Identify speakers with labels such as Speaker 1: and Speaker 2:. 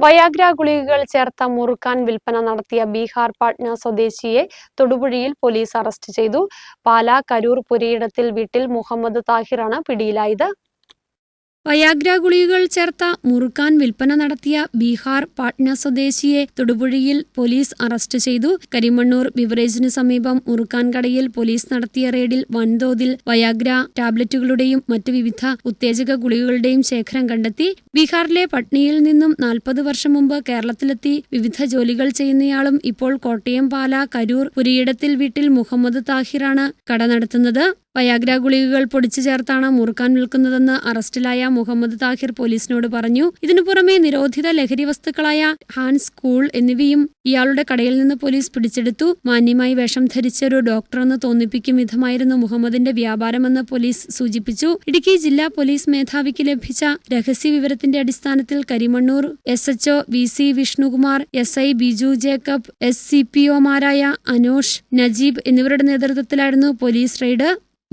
Speaker 1: Viagra ഗുളികകൾ ചേർത്ത മുറുക്കാൻ വിൽപ്പന നടത്തിയ ബീഹാർ പാട്ന സ്വദേശിയെ തൊടുപുഴയിൽ പോലീസ് അറസ്റ്റ് ചെയ്തു. പാലാ കരൂർ പുരയിടത്തിൽ വീട്ടിൽ മുഹമ്മദ് താഹിറാണ് പിടിയിലായത്. വയാഗ്ര ഗുളികകൾ ചേർത്ത മുറുക്കാൻ വിൽപ്പന നടത്തിയ ബീഹാർ പാട്ന സ്വദേശിയെ തൊടുപുഴയിൽ പോലീസ് അറസ്റ്റ് ചെയ്തു. കരിമണ്ണൂർ ബിവറേജിന് സമീപം മുറുക്കാൻ കടയിൽ പോലീസ് നടത്തിയ റെയ്ഡിൽ വൻതോതിൽ വയാഗ്ര ടാബ്ലറ്റുകളുടെയും മറ്റ് വിവിധ ഉത്തേജക ഗുളികകളുടെയും ശേഖരം കണ്ടെത്തി. ബീഹാറിലെ പട്നയിൽ നിന്നും നാൽപ്പത് വർഷം മുമ്പ് കേരളത്തിലെത്തി വിവിധ ജോലികൾ ചെയ്യുന്നയാളും ഇപ്പോൾ കോട്ടയം പാല കരൂർ പുരിയിടത്തിൽ വീട്ടിൽ മുഹമ്മദ് താഹിറാണ് കട നടത്തുന്നത്. വയാഗ്ര ഗുളികകൾ പൊടിച്ചു ചേർത്താണ് മുറുക്കാൻ വിൽക്കുന്നതെന്ന് അറസ്റ്റിലായ മുഹമ്മദ് താഹിർ പോലീസിനോട് പറഞ്ഞു. ഇതിനു പുറമെ നിരോധിത ലഹരി വസ്തുക്കളായ ഹാൻഡ് സ്കൂൾ എന്നിവയും ഇയാളുടെ കടയിൽ നിന്ന് പോലീസ് പിടിച്ചെടുത്തു. മാന്യമായി വേഷം ധരിച്ച ഒരു ഡോക്ടറെന്ന് തോന്നിപ്പിക്കും വിധമായിരുന്നു മുഹമ്മദിന്റെ വ്യാപാരമെന്ന് പോലീസ് സൂചിപ്പിച്ചു. ഇടുക്കി ജില്ലാ പോലീസ് മേധാവിക്ക് ലഭിച്ച രഹസ്യ വിവരത്തിന്റെ അടിസ്ഥാനത്തിൽ Karimannoor S H O V C Vishnukumar S I Biju Jacob S C P ഒമാരായ Anosh Najeeb എന്നിവരുടെ നേതൃത്വത്തിലായിരുന്നു police raid.